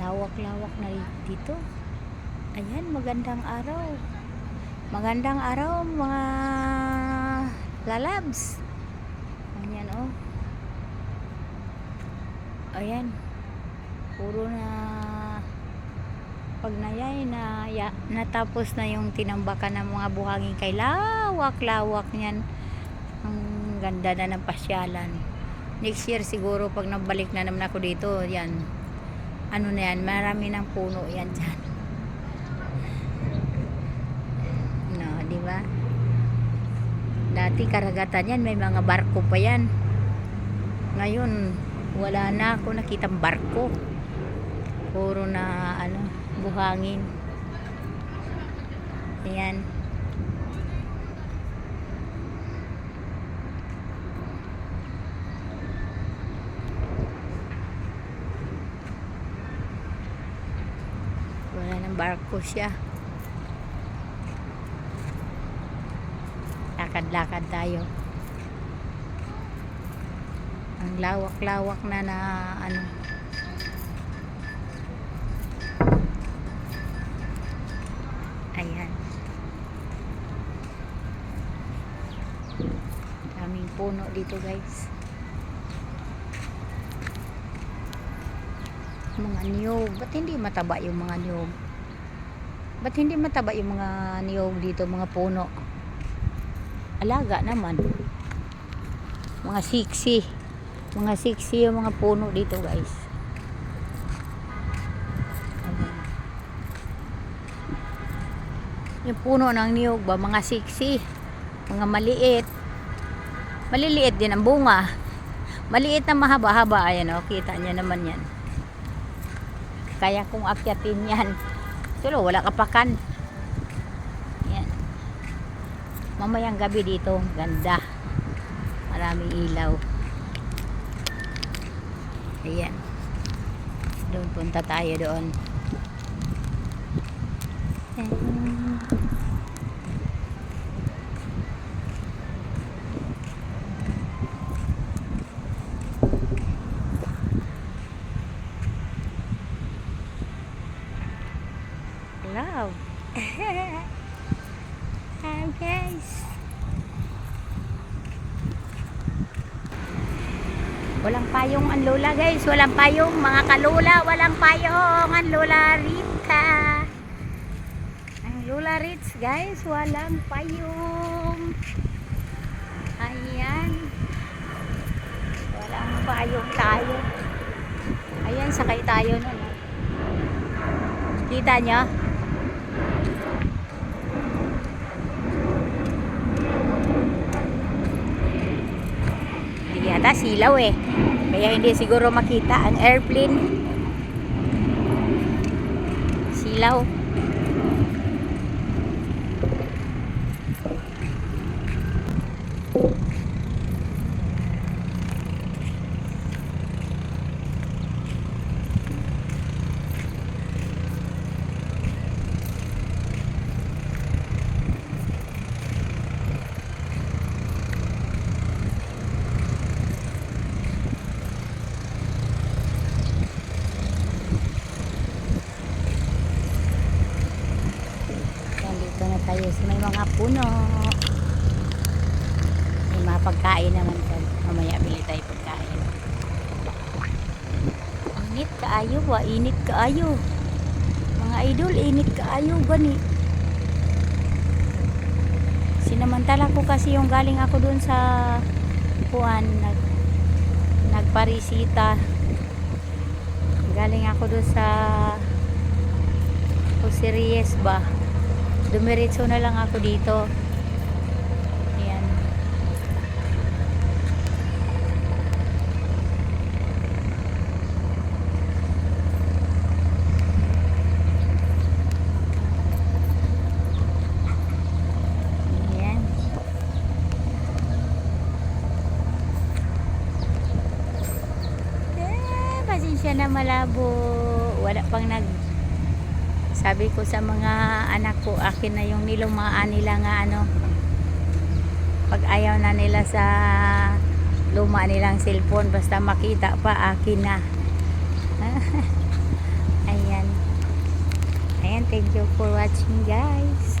lawak-lawak na dito. Ayan, magandang araw. Magandang araw mga lalabs. Ayan oh. Ayan. Puro na pag nayay na ya, natapos na yung tinambakan ng mga buhangin kay lawak-lawak niyan. Ang ganda na ng pasyalan. Next year siguro pag nabalik na naman ako dito, yan. Ano na yan, marami ng puno yan dyan. No, di ba? Dati karagatan yan, may mga barko pa yan. Ngayon, wala na ako nakitang barko. Puro na ano, buhangin. Ayan. Ng barko siya. Lakad-lakad tayo. Ang lawak-lawak na na ano. Ayan. Daming puno dito guys. Mga niyog. Ba't hindi mataba yung mga niyog? Ba't hindi mataba yung mga niyog dito, mga puno? Alaga naman. Mga siksi. Mga siksi yung mga puno dito guys. Yung puno ng niyog ba, mga siksi. Mga maliit. Maliliit din ang bunga. Maliit na mahaba-haba. Ayan o, kita niya naman yan. Kaya kung akyatin yan. Pero wala kapakan. Yan. Mamayang gabi dito, ganda. Maraming ilaw. Ayan. Doon punta tayo doon. Ayan. Hello. Hi guys. Walang payong ang lola guys. Walang payong mga kalula. Walang payong ang lola Rita. Ang lola Ritz guys. Walang payong. Ayan. Walang payong tayo. Ayan, sakay tayo nun. oh. Kita nyo? Yata silaw eh. Kaya hindi siguro makita ang airplane. Silaw. Nandito na tayo sa may mga puno. May mga pagkain naman dyan. Mamaya bili tayo pagkain. Init kaayo wa, init kaayo. Mga idol, init kaayo gani. Sinamantala ko kasi yung galing ako dun sa kuan nag nagparisita. Galing ako dun sa Osiries ba? Dumiretso na lang ako dito. Ayan. Ayan. Eh, pasensya na malabo. Wala pang nag sabi ko sa mga anak ko akin na yung nilumaan nila nga ano pag ayaw na nila sa luma nilang cellphone basta makita pa akin na. Ayan. Ayan thank you for watching guys.